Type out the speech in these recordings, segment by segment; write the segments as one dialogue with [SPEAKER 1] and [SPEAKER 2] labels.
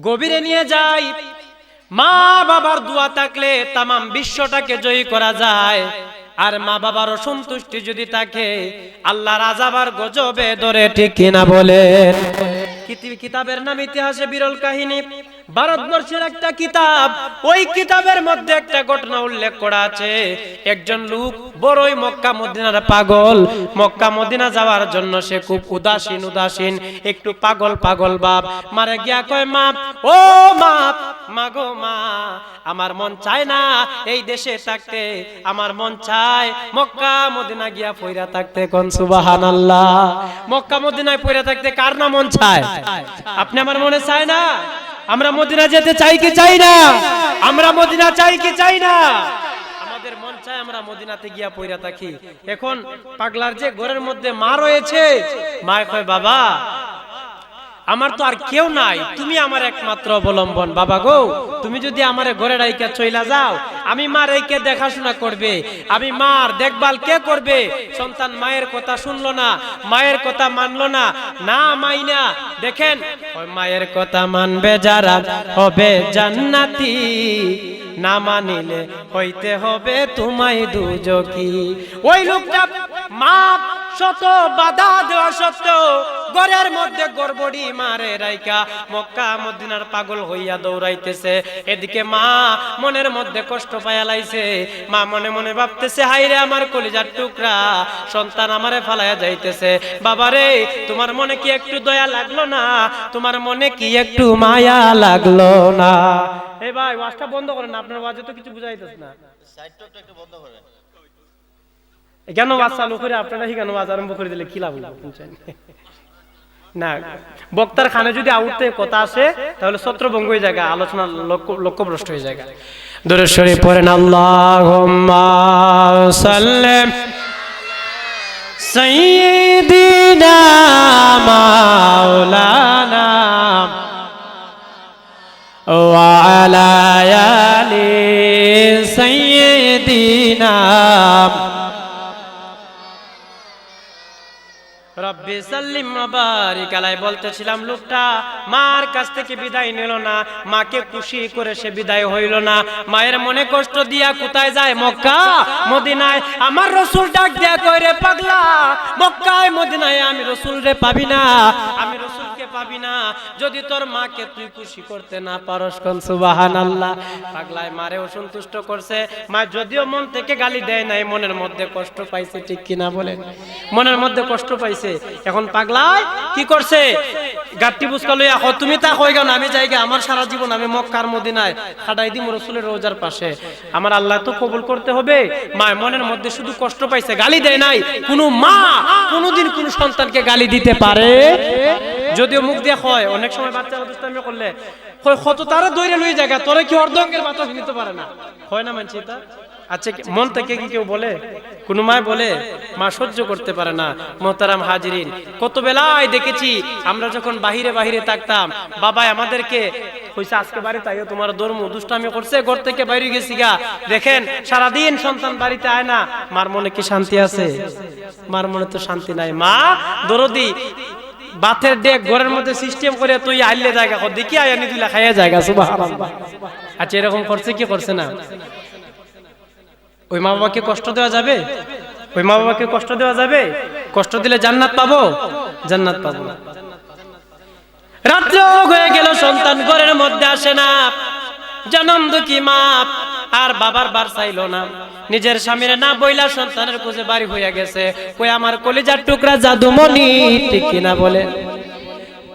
[SPEAKER 1] গভীরে নিয়ে যাই। মা বাবার দোয়া থাকলে তাম বিশ্বটাকে জয়ী করা যায়। আর মা বাবার সন্তুষ্টি যদি থাকে আল্লাহ রাজাবার গজবে ধরে ঠিক কিনা বলে কিতি- কিতাবের নাম ইতিহাসে বিরল কাহিনী। ভারতবর্ষের একটা কিতাব, ওই কিতাবের মধ্যে একটা ঘটনা উল্লেখ করা আছে। একজন লোক বড়ই মক্কা মদিনার পাগল। মক্কা মদিনা যাওয়ার জন্য সে খুব উদাসীন উদাসীন, একটু পাগল পাগল বাপ। মারে গিয়া কয়, মা, ও মা মাগো মা, আমার মন চায় না এই দেশে থাকতে। আমার মন চায় মক্কা মদিনা গিয়া পয়রা থাকতে কোন, সুবহানাল্লাহ। মক্কা মদিনায় পয়রা থাকতে কার না মন চায়? আপনি আমার মনে চায় না? আমরা মদিনা যেতে চাই কি চাই না? আমরা মদিনা চাই কি চাই না? আমাদের মন চায় আমরা মদিনাতে গিয়া পয়রা থাকি। এখন পাগলার যে ঘরের মধ্যে মা রয়েছে মা কয়, বাবা আমার তো আর কেউ নাই। তুমি আমার একমাত্র অবলম্বন। বাবা গো, তুমি যদি আমার ঘরে রাইকা চইলা যাও, আমি মার এইকে দেখাশোনা করবে। আমি মার দেখভাল কে করবে? সন্তান মায়ের কথা শুনলো না, মায়ের কথা মানলো না। না মাইনা দেখেন মায়ের কথা মানবে যারা, হবে জান্নাতি। না মানিলে হইতে হবে তোমায় দুজকি। ওই লোকটা মা শত বাধা দেওয়া সত্ত্বেও ঘরের মধ্যে গড়বড়ি মারে রাইকা মক্কা মদিনার পাগল হইয়া দৌড়াইতেছে। এদিকে মা মনের মধ্যে কষ্ট পায়া লাইছে। মা মনে মনে ভাবতেছে হাইরে আমার কলিজার টুকরা, সন্তান আমারে ফালাইয়া যাইতেছে। বাবারে, তোমার মনে কি একটু দয়া লাগল না? তোমার মনে কি একটু মায়া লাগল না? এই ভাই, ওয়াজটা বন্ধ করেন আপনার ওয়াজে তো কিছু বুঝাইতেছ না। কেন ওয়াজ চালু করে আপনারা কেন ওয়াজ আরম্ভ করে দিলে কি লাভ না বক্তার খানে যদি আউটতে কথা আসে তাহলে ছত্রভঙ্গ হয়ে যায় আলোচনা লক্ষ্যভ্রষ্ট হয়ে যায়। দূরে শরীফ পড়েন আল্লাহ সাল্লাম সৈদিনা মাওলানা ওয়ালায়ালি সৈদিনা সাল্লিম বারিক কালায় বলতেছিলাম, লোকটা মার কাছ থেকে বিদায় নিল না, মাকে খুশি করে সে বিদায় হইল না। মায়ের মনে কষ্ট দিয়া কোথায় যায় মক্কা? মদিনায় আমার রসুল ডাক দেয়া কইরে, পাগলা, মক্কায় মদিনায় আমি রসুল রে পাবি না। আমি রসুলকে পাবি না। যদি তোর মাকে তুই খুশি করতে না পারস কোন সুবহানাল্লাহ। পাগলায় মারে অসন্তুষ্ট করছে। মা যদিও মন থেকে গালি দেয় নাই, মনের মধ্যে কষ্ট পাইছে ঠিক কিনা বলেন। মনের মধ্যে কষ্ট পাইছে। এখন পাগলায় কি করছে? গাট্টি বুসকা লইয়া, হ, তুমি তা কই গান আমি যাইগা, আমার সারা জীবন আমি মক্কার মদিনায় খাটাই দিম রসুলের রোজার পাশে। আমার আল্লাহ তো কবুল করতে হবে। মা, মনের মধ্যে শুধু কষ্ট পাইছে, গালি দেয় নাই। কোনো মা কোনোদিন কোনো সন্তানকে গালি দিতে পারে? যদিও মুখ দিয়ে হয়। অনেক সময় বাচ্চারা দুষ্টামি করলে। কত তারা দৈরে লই জায়গা তোরে কি অর্ধঙ্গের বাতাস নিতে পারে না? হয় না, মানছি তা আচ্ছা মন থেকে কি কেউ বলে? কোন মায় বলে, মা সহ্য করতে পারে না, মোহতারাম হাজিরিন। কত বেলায় দেখেছি, আমরা যখন বাহিরে বাহিরে থাকতাম, বাবাই, আমাদেরকে কইছে, আজকে বাড়ি তাইও তোমার ধর্ম দুষ্টামি করছে, ঘর থেকে বাইরে গেছি গা। দেখেন, সারাদিন সন্তান বাড়িতে আয় না, মার মনে কি শান্তি আছে? মার মনে তো শান্তি নাই। মা, দরদি বাথের ডেক ঘরের মধ্যে সিস্টেম করে তুই আইলে জায়গা কর। দেখি আয়ানি তুই খাইয়া জায়গা, সুবহানাল্লাহ। আচ্ছা এরকম করছে কি করছে না? ওই মা বাবাকে কষ্ট দেওয়া যাবে? ওই মা বাবাকে কষ্ট দেওয়া যাবে? কষ্ট দিলে জান্নাত পাবো? জান্নাত পাবো না। রাত্র হয়ে গেল, সন্তান ঘরের মধ্যে আসে না। জনম দুঃখী মা আর বাবার বার চাইলো না। নিজের স্বামীর না বইলা সন্তানের কোজে বাড়ি হইয়া গেছে। কই আমার কলিজার টুকরা জাদুমণি, ঠিক কিনা বলে।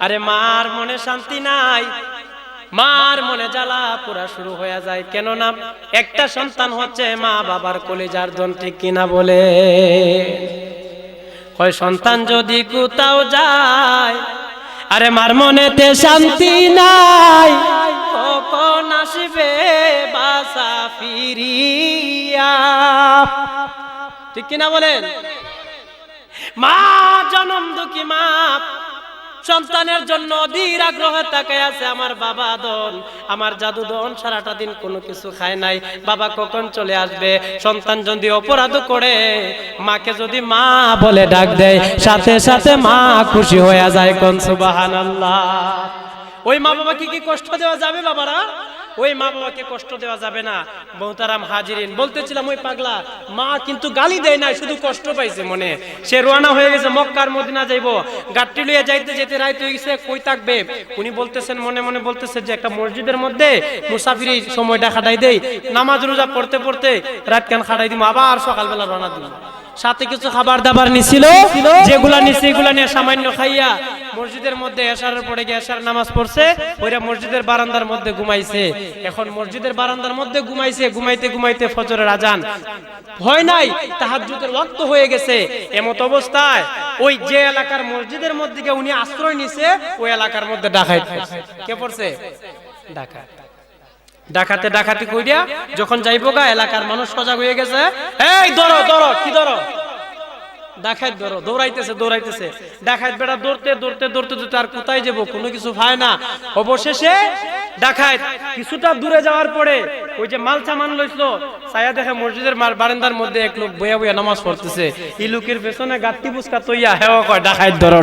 [SPEAKER 1] আরে মার মনে শান্তি নাই। মার মনে জ্বালা পুরা শুরু হয়ে যায়। কেননা একটা সন্তান হচ্ছে মা বাবার কলিজার দন, ঠিক কিনা বলে। হয় সন্তান যদি কোথাও যায়, আরে মার মনেতে শান্তি নাই। কখন আসবে বাসা ফিরিয়া। ঠিক কিনা বলেন? মা জনম দুঃখী মা, সন্তানের জন্য অধীর আগ্রহে তাকায় আছে আমার বাবা দন আমার জাদু দন সারাটা দিন কোনো কিছু খায় নাই। বাবা কখন চলে আসবে? সন্তান যদি অপরাধ করে, মাকে যদি মা বলে ডাক দেয়, সাথে সাথে মা খুশি হয়ে যায় কোন সুবাহান ওই মা বাবাকে কি কষ্ট দেওয়া যাবে বাবারা? ওই মা বাবাকে কষ্ট দেওয়া যাবে না। মহতারাম হাজিরিন, বলতেছিলাম ওই পাগলা, মা কিন্তু গালি দেয় না শুধু কষ্ট পাইছে মনে। সে রোয়ানা হয়ে গেছে, মক্কার মদিনা যাইবো। গাড়ি লইয়া যাইতে যেতে রাইত গেছে, কই থাকবে? উনি বলতেছেন, মনে মনে বলতেছে যে একটা মসজিদের মধ্যে মুসাফিরি সময়টা খাটাই দেই। নামাজ রোজা পড়তে পড়তে রাত কান খাটাই দিব আবার সকালবেলা রওনা দিব সাথে কিছু খাবার দাবার নিছিল, যেগুলা নিছে, এগুলা নিয়ে সামান্য খাইয়া মসজিদের মধ্যে এশারের পরে গিয়ে এশার নামাজ পড়ছে, ওইরা মসজিদের বারান্দার মধ্যে ঘুমাইছে। এখন মসজিদের বারান্দার মধ্যে ঘুমাইছে, ঘুমাইতে ঘুমাইতে ফজরের আজান। হয় নাই, তাহাজ্জুদের ওয়াক্ত হয়ে গেছে। এমত অবস্থায় ওই যে এলাকার মসজিদের মধ্যে গিয়ে উনি আশ্রয় নিছে, ওই এলাকার মধ্যে ডাকাইত কে পড়ছে? ডাকাত। ডাকাতে ডাকাতি কইরা যখন যাইবো গা, এলাকার মানুষ সজাগ হয়ে গেছে। এই, ধরো ধরো, কি ধরো? ডাকাত ধরো, দৌড়াইতেছে দৌড়াইতেছে। ডাকাত বেটা দৌড়তে দৌড়তে দৌড়তে দৌড়তে আর কোথায় যাব? কোনো কিছু পায় না। অবশেষে ডাকাত কিছুটা দূরে যাওয়ার পরে ওই যে মাল সামান লইছিল, ছায়া দেখে মসজিদের বারান্দার মধ্যে এক লোক বইয়া বইয়া নামাজ পড়তেছে। এই লোকের পেছনে গাত্তি বুসকা তৈয়া হেওয়া কয়, ডাকাত ধরো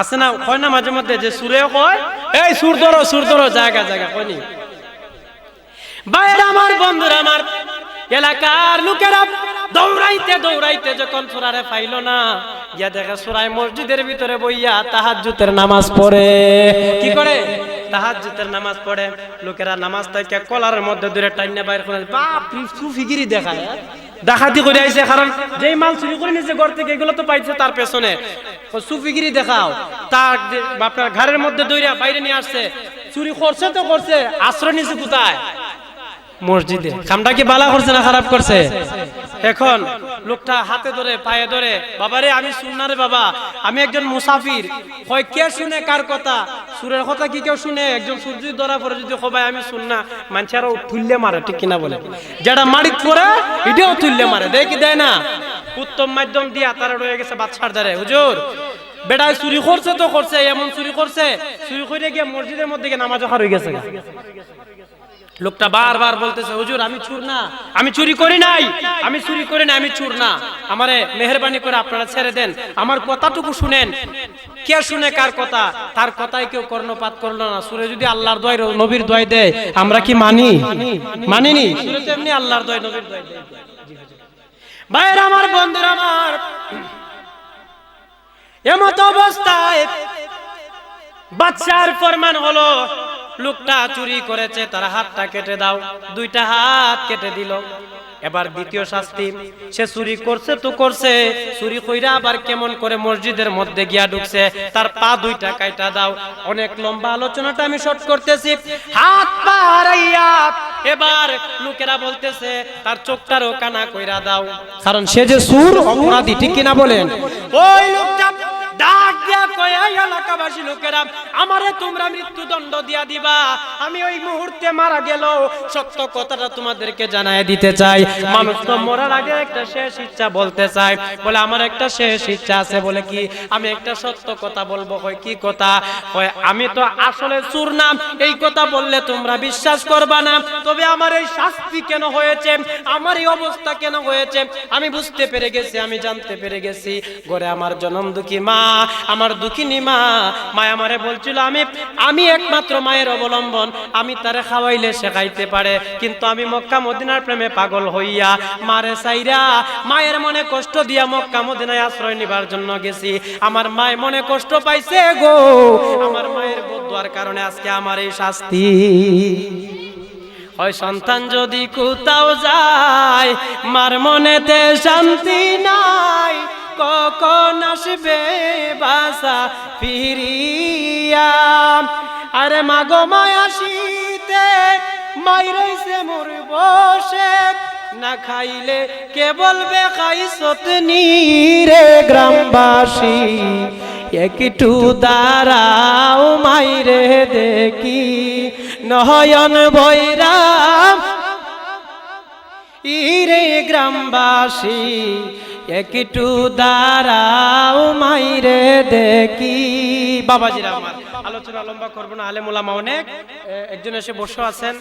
[SPEAKER 1] আছে না? কয় না মাঝে মধ্যে যে সুরেও কয়, এই সুর ধরো সুর ধরো, জায়গা জায়গা কয়নি বাইরে আমার বন্ধুরা, আমার এলাকার লোকেরা দৌড়াইতে দৌড়াইতে যখন সুরারে পাইল না, গিয়া দেখে সুরাই মসজিদের ভিতরে বইয়া তাহাজ্জুতের নামাজ পড়ে। কি করে? তাহাজ্জুতের নামাজ পড়ে। লোকেরা নামাজ থেকে কলার মধ্যে দূরে বাইর করে, বাপ দেখায়? ডাকাতি করে আইছে, কারণ যেই মাল চুরি করে নিছে ঘর থেকে, এগুলো তো পাইছে তার পেছনে। সুফিগিরি দেখাও। তার আপনার ঘরের মধ্যে দইরা বাইরে নিয়ে আসছে। চুরি করছে তো করছে, আশ্রয় নিছে কোথায়? মসজিদে। কামটা কি বালা করছে না খারাপ করছে? এখন লোকটা হাতে ধরে, পায়ে ধরে, বাবারে, আমি শুননা রে বাবা, আমি একজন মুসাফির। হয় কে শুনে কার কথা? সুরের কথা কি কেউ শুনে? একজন সূর্য ধরা পরে যদি সবাই আমি শুননা মানুষ আরও তুললে মারে, ঠিক কিনা বলে। যেটা মারিত পরে এটাও তুললে মারে, দেয় কি দেয় না? উত্তম মাধ্যম দিয়া তারা রয়ে গেছে বাচ্চার দ্বারে। হুজুর বেটায় চুরি করছে তো করছে, এমন চুরি করছে। চুরি করে গিয়ে মসজিদের মধ্যে গিয়ে নামাজ হয়ে গেছে লোকটা বারবার বলতেছে, হুজুর, আমি চুর না। আমি চুরি করি নাই। আমি চুরি করি না আমি চুর না। আমারে মেহরবানি করে আপনারা ছেড়ে দেন। আমার কথাটুকু শুনেন। কে শুনে কার কথা? তার কথাই কেউ কর্ণপাত করল না। সুরে যদি আল্লাহর দয়, নবীর দোয়াই দেয়, আমরা কি মানি? মানিনি? সুরে তো এমনি আল্লাহর দয়, নবীর দোয়াই দেয়। ভাইয়ের, আমার বন্ধুরা, আমার এমত অবস্থায় বাচ্চার ফরমান হলো, লোকটা চুরি করেছে, তার হাতটা কেটে দাও। দুইটা হাত কেটে দিল। এবার দ্বিতীয় শাস্তি, সে চুরি করছে তো করছে, চুরি কইরা আবার কেমন করে মসজিদের মধ্যে গিয়া ঢুকছে, তার পা দুইটা কাইটা দাও। অনেক লম্বা আলোচনাটা আমি শর্ট করতেছি। হাত পা হারাইয়া এবার লোকেরা বলতেছে, তার চোখটারও কানা কইরা দাও। কারণ সে যে সুর, অপরাধী, ঠিক কিনা বলেন? ওই লোকটা ডাক তোমরা আমি তো আমার একটা শেষ ইচ্ছা আছে। বলে কি, আমি একটা সত্য কথা বলব। কি কথা? আমি তো আসলে চুর নাম এই কথা বললে তোমরা বিশ্বাস করবা না। তবে আমার এই শাস্তি কেন হয়েছে? আমার এই অবস্থা কেন হয়েছে? আমি বুঝতে পেরে গেছি, আমি জানতে পেরে গেছি। ঘরে আমার জনম দুঃখী মা। আমার দুঃখিনী মা মা আমারে বলছিল, আমি আমি একমাত্র মায়ের অবলম্বন। আমি তারে খাওয়াইলে শেখাইতে পারে। কিন্তু আমি মক্কা মদিনার প্রেমে পাগল হইয়া মারে সাইরা, মায়ের মনে কষ্ট দিয়া মক্কা মদিনায় আশ্রয় নিবার জন্য গেছি। আমার মায়ের মনে কষ্ট পাইছে গো। আমার মায়ের বদুয়ার কারণে আজকে আমার এই শাস্তি। হয় সন্তান যদি কোথাও যায়, মার মনেতে শান্তি নাই। কখন আসবে বাসা ফিরিয়া? আরে মাগো মায়াসিতে মাইরাইছে মোর বসে। না খাইলে কে বলবে খাইছত রে গ্রামবাসী? একটু দাঁড়াও মাইরে দেখি। নয়ন বৈরাম ইরে গ্রামবাসী। একটু দাঁড়াও মাইরে দেখি। বাবাজিরা আমার। আলোচনা লম্বা করব না আলেম ওলামা অনেক। একজন এসে বসে আছেন।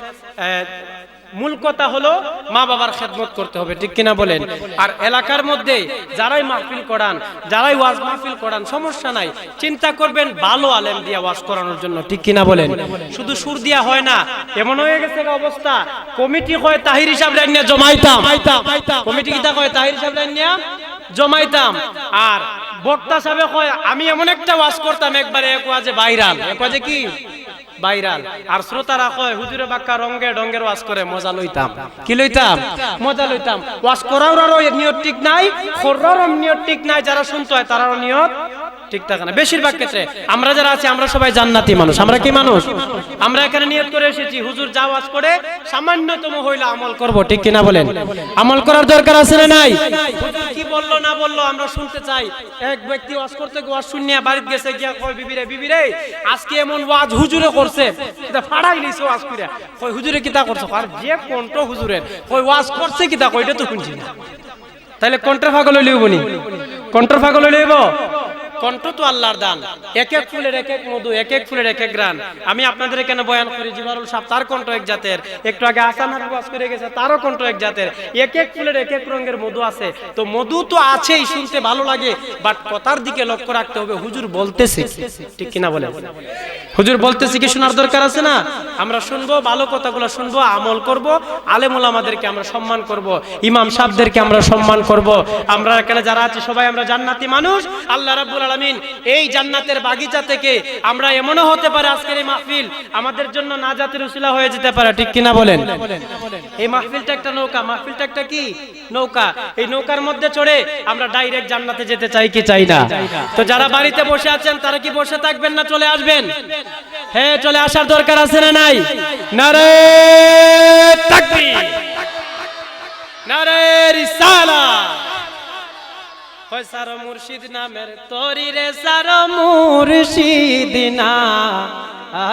[SPEAKER 1] মূল কথা হলো মা বাবার খেদমত করতে হবে ঠিক কিনা বলেন? আর এলাকার মধ্যে যারাই মাহফিল করান যারাই ওয়াজ মাহফিল করান সমস্যা নাই। চিন্তা করবেন ভালো আলেম দিয়া ওয়াজ করানোর জন্য ঠিক কিনা বলেন? শুধু সুর দিয়া হয় না এমন হয়ে গেছে অবস্থা। কমিটি হয় তাহির হিসাব রান্না জমাইতাম। কমিটি কিতা কয় তাহির হিসাব রান্না জমাইতাম। আর বক্তা সাহেব কয়, আমি এমন একটা ওয়াজ করতাম একবারে, এক ওয়াজে বাইরাল এক ওয়াজে কি? বাইরাল আর শ্রোতারা কয়, হুজুরে বাক্কা রঙ্গে ডঙ্গের ওয়াজ করে, মজা লইতাম। কি লইতাম? মজা লইতাম। ওয়াজ করারও নিয়ত ঠিক নাই খোরারও নিয়ত ঠিক নাই, যারা শুনতে হয় তারারও নিয়ত ঠিক থাকে না। বেশিরভাগ ক্ষেত্রে আমরা যারা আছি, আমরা সবাই জান্নাতি মানুষ। আমরা কি মানুষ? আমরা এখানে নিয়ত করে এসেছি। হুজুর যা ওয়াজ করে, সামান্যতম হইলে আমল করব, ঠিক কিনা বলেন? আমল করার দরকার আছে না নাই? হুজুর কি বলল, না বলল, আমরা শুনতে চাই। এক ব্যক্তি ওয়াজ করতে ওয়াজ শুনিয়া বাড়িতে গেছে, গিয়া কয় বিবিরে বিবিরে আজকে এমন ওয়াজ হুজুরে করছে, এটা ফাড়াই লিছে ওয়াজ করে কয়, হুজুরে কিতা করছ? আর যে কণ্ঠ হুজুরের, কয়, ওয়াজ করছে কিতা? কয়, এটা তো শুনছি না। তাহলে কণ্ঠের ফাগল লইব নি কণ্ঠের ফাগল লইব কণ্ঠ তো আল্লাহর দান। এক এক ফুলের এক এক মধু, এক এক ফুলের এক এক গ্রান আমি আপনাদের এখানে বয়ান করি, জিবারুল সাহেব তার কণ্ঠ এক জাতের। একটু আগে আসান হাবিব করে গেছে, তারও কণ্ঠ এক জাতের। এক এক ফুলের এক এক রঙের মধু আছে। তো মধু তো আছেই, শুনতে ভালো লাগে বাট কথার দিকে লক্ষ্য রাখতে হবে, হুজুর বলতেছে ঠিক কিনা বলে হুজুর বলতেছি কি শোনার দরকার আছে না? আমরা শুনব, ভালো কথাগুলো শুনব, আমল করব, আলেমুল আমাদেরকে আমরা সম্মান করব, ইমাম সাহেবদেরকে আমরা সম্মান করব। আমরা এখানে যারা আছি, সবাই আমরা জান্নাতি মানুষ। আল্লাহ রাব্বুল আলামিন, এই জান্নাতের বাগিচা থেকে আমরা এমনও হতে পারে আজকের এই মাহফিল, আমাদের জন্য নাজাতের উসিলা হয়ে যেতে পারে, ঠিক কিনা বলেন? এই মাহফিলটা একটা নৌকা, মাহফিলটা একটা কি? নৌকা। এই নৌকার মধ্যে চড়ে আমরা ডাইরেক্ট জান্নাতে যেতে চাই কি চাই না? তো যারা বাড়িতে বসে আছেন, তারা কি বসে থাকবেন না চলে আসবেন? হ্যাঁ চলে আসার দরকার আছে না নাই? নারে তাকবীর। নারে রিসালা হয় সার মুর্শিদ নামের তরি রে, সার মুর্শিদ না,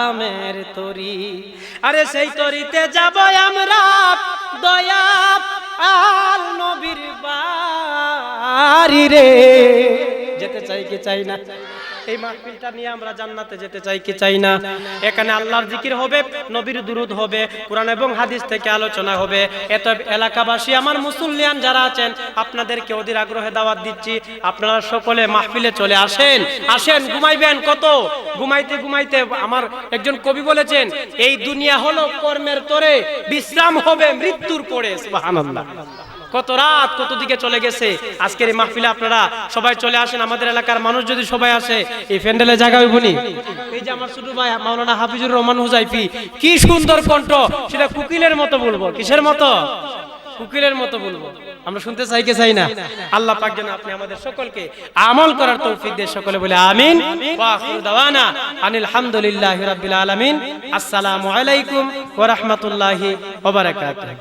[SPEAKER 1] আমের তরি। আরে সেই তরিতে যাব আমরা দয়া আল নবীর বাড়ি রে। যেতে চাই কি চাই না? এই মাহফিলটা নিয়ে আমরা জান্নাতে যেতে চাই কি চাই না? এখানে আল্লাহর জিকির হবে, নবীর দুরুদ হবে, কোরআন এবং হাদিস থেকে আলোচনা হবে। এত এলাকাবাসী, আমার মুসল্লিয়ান যারা আছেন আপনাদেরকে অধীর আগ্রহে দাওয়াত দিচ্ছি। আপনারা সকলে মাহফিলে চলে আসেন। আসেন, ঘুমাইবেন কত? ঘুমাইতে ঘুমাইতে আমার একজন কবি বলেছেন, এই দুনিয়া হলো কর্মের তরে, বিশ্রাম হবে মৃত্যুর পরে। সুবহানাল্লাহ। কত রাত কত দিকে চলে গেছে? আজকের এই মাহফিলে আপনারা সবাই চলে আসেন। আমাদের এলাকার মানুষ যদি সবাই আসে, এই প্যান্ডেলে জায়গা হইব নি? এই যে আমার ছোট ভাই মাওলানা হাফিজুর রহমান হুজাইফি, কি সুন্দর কণ্ঠ। সেটা কুকিলের মতো বলব। কিসের মতো? কুকিলের মতো বলব। আমরা শুনতে চাই কে চাই না? আল্লাহ পাক যেন আপনি আমাদের সকলকে আমল করার তৌফিক দিয়ে সকলে বলে আমিন। ওয়া আখিরু দাওয়ানা আনিল হামদুলিল্লাহি রাব্বিল আলামিন। আসসালামু আলাইকুম ওয়া রাহমাতুল্লাহি ওয়া বারাকাতুহু।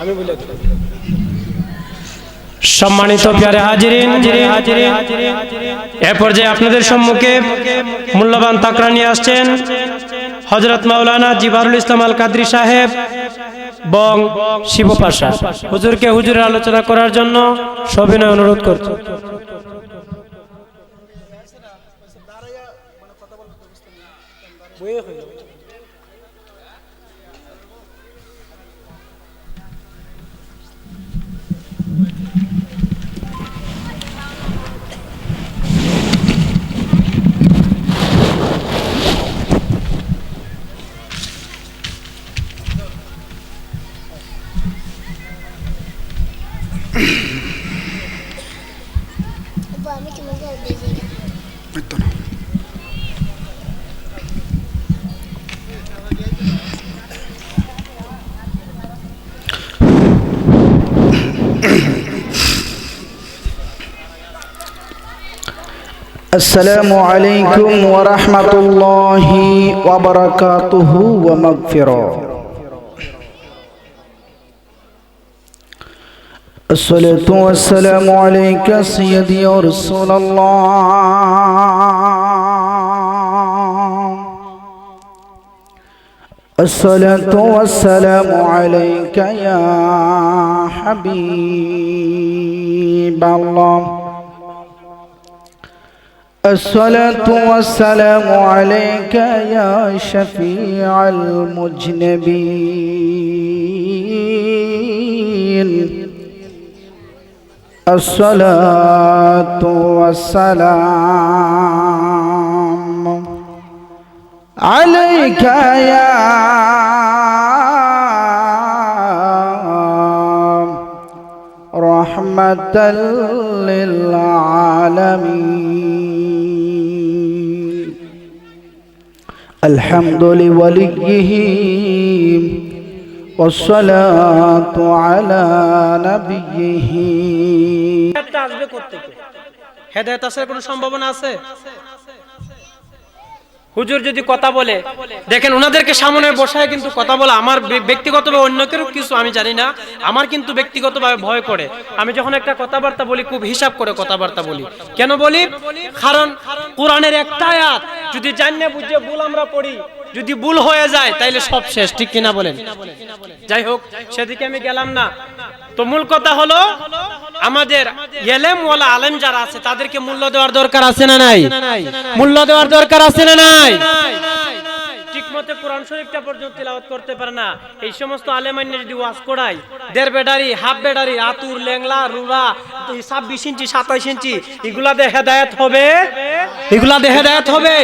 [SPEAKER 1] আমি বলে সম্মানিত প্যারে হাজিরিন এ পর্যায়ে আপনাদের সম্মুখে মূল্যবান তাকরা নিয়ে আসছেন হজরত মাওলানা জিবারুল ইসলাম আল কাদরি সাহেব বং শিবপাশা। হুজুরকে হুজুরের আলোচনা করার জন্য সবিনয় অনুরোধ করছি।
[SPEAKER 2] السلام عليكم ورحمة الله وبركاته ومغفرة. الصلاة والسلام عليك سيدي رسول الله. الصلاة والسلام عليك يا حبيب الله. الصلاة والسلام عليك يا شفيع المجنبين. الصلاة والسلام عليك يا رحمة للعالمين. الحمد لوليه والصلاة على نبيه
[SPEAKER 1] হেদায়েতটা আসবে কোত্থেকে হেদায়েত আসার কোনো সম্ভাবনা আছে হুজুর যদি কথা বলে দেখেন ওনাদেরকে সামনে বসায় কিন্তু কথা বলা আমার ব্য- ব্যক্তিগতভাবে অন্য কেউ কিছু আমি জানি না আমার কিন্তু ব্যক্তিগতভাবে ভয় করে আমি যখন একটা কথাবার্তা বলি খুব হিসাব করে কথাবার্তা বলি কেন বলি কারণ কোরআনের একটা আয়াত যদি জানিয়ে বুঝে ভুল আমরা পড়ি, যদি ভুল হয়ে যায়, তাইলে সব শেষ, ঠিক কিনা বলেন? যাই হোক, সেদিকে আমি গেলাম না। তো মূল কথা হলো, আমাদের এলেম ওয়ালা আলেম যারা আছে, তাদেরকে মূল্য দেওয়ার দরকার আছে না নাই? মূল্য দেওয়ার দরকার আছে না নাই? ঠিকমতো কোরআন শরীফটা পর্যন্ত তিলাওয়াত করতে পারে না। এই সমস্ত আলেমান্য যদি ওয়াজ করাই, দেড় বেডারি হাফ বেডারি আতুর লেংলা রুরা ছাব্বিশ ইঞ্চি, সাতাইশ ইঞ্চি, এগুলা দিয়ে হেদায়েত হবে? এগুলা দিয়ে হেদায়েত হবে?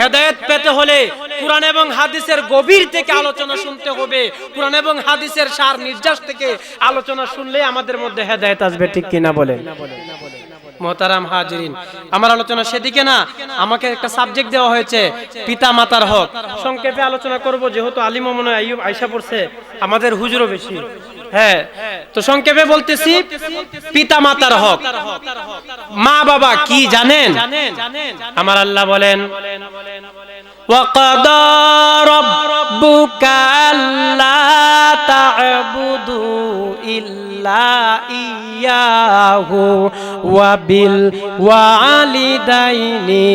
[SPEAKER 1] হেদায়েত পেতে হলে কোরআন এবং হাদিসের গভীর থেকে আলোচনা শুনতে হবে। কোরআন এবং হাদিসের সার নির্যাস থেকে আলোচনা শুনলে আমাদের মধ্যে হেদায়েত আসবে, ঠিক কিনা বলেন? মোহতারাম হাজিরিন আমার আলোচনা সেদিকে না আমাকে একটা সাবজেক্ট দেওয়া হয়েছে পিতা মাতার হক সংক্ষেপে আলোচনা করব যেহেতু আলিম মনে হয় আইয়ুব আয়সা পড়ছে আমাদের হুজুরও বেশি হ্যাঁ তো সংক্ষেপে বলতেছি পিতা মাতার হক মা বাবা কি জানেন আমার আল্লাহ বলেন وقضى ربك নাবুদু ইল্লা ইয়াহু ওয়াবিল ওয়ালিদাইনি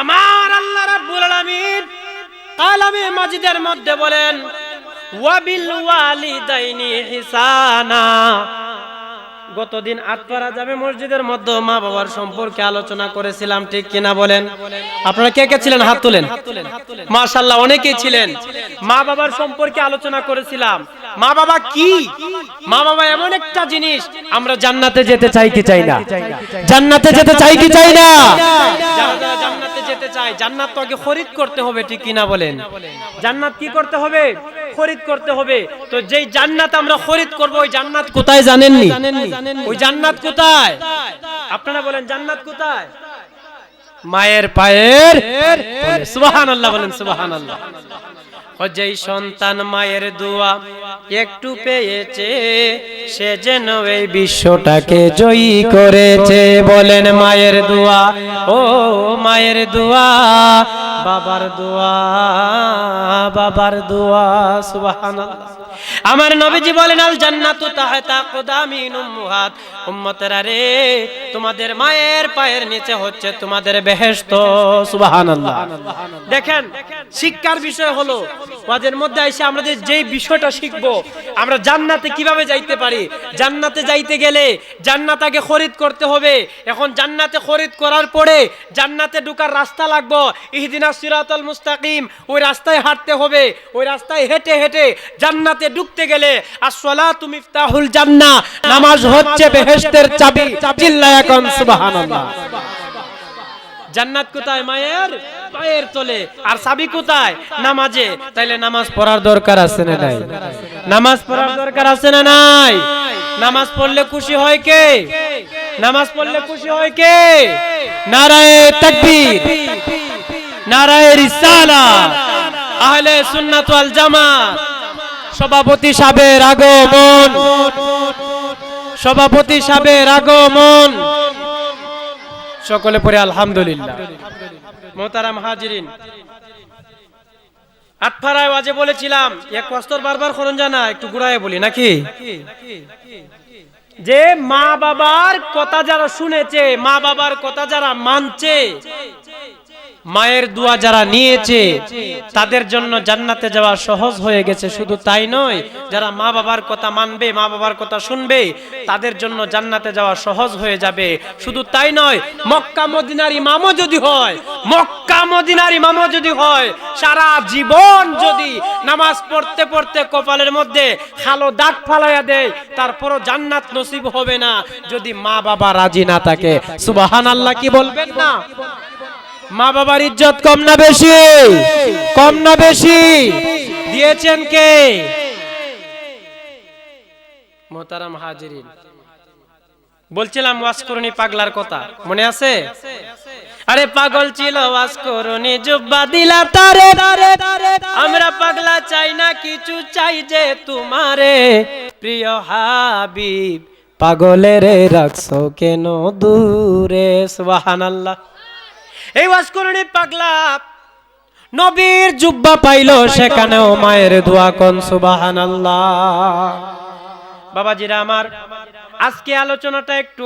[SPEAKER 1] আমার আল্লাহ রাব্বুল আলামিন কালামে মাজিদের মধ্যে বলেন ওয়াবিল ওয়ালিদাইনি ইহসানা। গতদিন আটপাড়া যাবে মসজিদের মধ্যে মা বাবার সম্পর্কে আলোচনা করেছিলাম, ঠিক কিনা বলেন? আপনারা কে কে ছিলেন? হাত তুলেন। মাশাল্লাহ অনেকেই ছিলেন। মা বাবার সম্পর্কে আলোচনা করেছিলাম। মা বাবা কি? মা বাবা এমন একটা জিনিস, আমরা জান্নাতে যেতে চাই কি চাই না? জান্নাতে যেতে চাই কি চাই না? জান্নাতে যেতে চাই জান্নাত তো আগে খরিদ করতে হবে, ঠিক কিনা বলেন? জান্নাত কি করতে হবে? খরিদ করতে হবে। তো যেই জান্নাত আমরা খরিদ করব ওই জান্নাত কোথায় জানেননি? ওই জান্নাত কোথায়? আপনারা বলেন জান্নাত কোথায়? মায়ের পায়ের সুবহানাল্লাহ বলেন সুবহানাল্লাহ। ও যেই সন্তান মায়ের দোয়া একটু পেয়েছে সে যেন এই বিশ্বটাকে জয়ী করেছে। বলেন মায়ের দোয়া ও মায়ের দোয়া বাবার দোয়া। বাবার দোয়া সুবহানাল্লাহ। আমার নবীজি বলেন আল জান্নাতু তাহতা কুদামিন উম্মাহাত। উম্মতেরা রে, তোমাদের মায়ের পায়ের নিচে হচ্ছে তোমাদের বেহেশত। সুবহানাল্লাহ। দেখেন, শিক্ষার বিষয় হলো, ওয়াজের মধ্যে এসে আমরা যে যেই বিষয়টা শিখব, আমরা জান্নাতে কীভাবে যাইতে পারি? জান্নাতে যাইতে গেলে জান্নাত আগে খরিদ করতে হবে। এখন জান্নাতে খরিদ করার পরে জান্নাতে ঢোকার রাস্তা লাগবো। ইহদিনা সিরাতাল মুস্তাকিম, ওই রাস্তায় হাঁটতে হবে। ওই রাস্তায় হেঁটে হেঁটে জান্নাতে ঢুকতে গেলে আসসালাতু মিফতাহুল জান্নাহ, নামাজ হচ্ছে বেহেশতের চাবি, চিল্লায় এখন সুবহানাল্লাহ। জান্নাত কোথায় মায়ের? পায়ের তলে। আর সাবি কোথায়? নামাজে। তাইলে নামাজ পড়ার দরকার আছে না নাই? নামাজ পড়ার দরকার আছে না নাই? নামাজ পড়লে খুশি হয় কে? নামাজ পড়লে খুশি হয় কে? নারায়ে তাকবীর। নারায়ে রিসালাত। আহলে সুন্নাত ওয়াল জামাত। সভাপতি সাহেবের আগমন। সভাপতি সাহেবের আগমন। সকলে পড়ে আলহামদুলিল্লাহ। মোহতারাম হাজিরিন। আটফারায় ওয়াজে বলেছিলাম, এক কস্তর বারবার খরণ জানা একটু ঘুরায় বলি, নাকি? যে মা বাবার কথা যারা শুনেছে মা বাবার কথা যারা মানছে মায়ের দোয়া যারা নিয়েছে, তাদের জন্য জান্নাতে যাওয়া সহজ হয়ে গেছে, শুধু তাই নয়, যারা মা বাবার কথা মানবে, মা বাবার কথা শুনবে, তাদের জন্য জান্নাতে যাওয়া সহজ হয়ে যাবে। শুধু তাই নয়, মক্কা মদিনার ইমামও যদি হয়, মক্কা মদিনার ইমামও যদি হয়, সারা জীবন যদি নামাজ পড়তে পড়তে কপালের মধ্যে খালো দাগ ফালাইয়া দেয়, তারপরও জান্নাত নসিব হবে না, যদি মা বাবা রাজি না থাকে। সুবাহান আল্লাহ কি বলবেন না? মা বাবার ইজ্জত কম না বেশি? কম না বেশি? দিয়েছেন কে? মোতারাম হাজিরিন। বলছিলাম, ওয়াজ করুনি পাগলার কথা। মনে আছে? আরে পাগল ছিল, ওয়াজ করুনি জুব্বা দিলা তারে। আমরা পাগলা চাই না, কিছু চাই যে তোমারে। প্রিয় হাবিব, পাগলের রাখছো কেন দূরে? সুবহানাল্লাহ। এই ওয়াজ পাগলা। নবীর জুব্বা পাইলো সেখানেও মায়ের দোয়া সুবাহান আল্লাহ বাবাজিরা আমার, আজকে আলোচনাটা একটু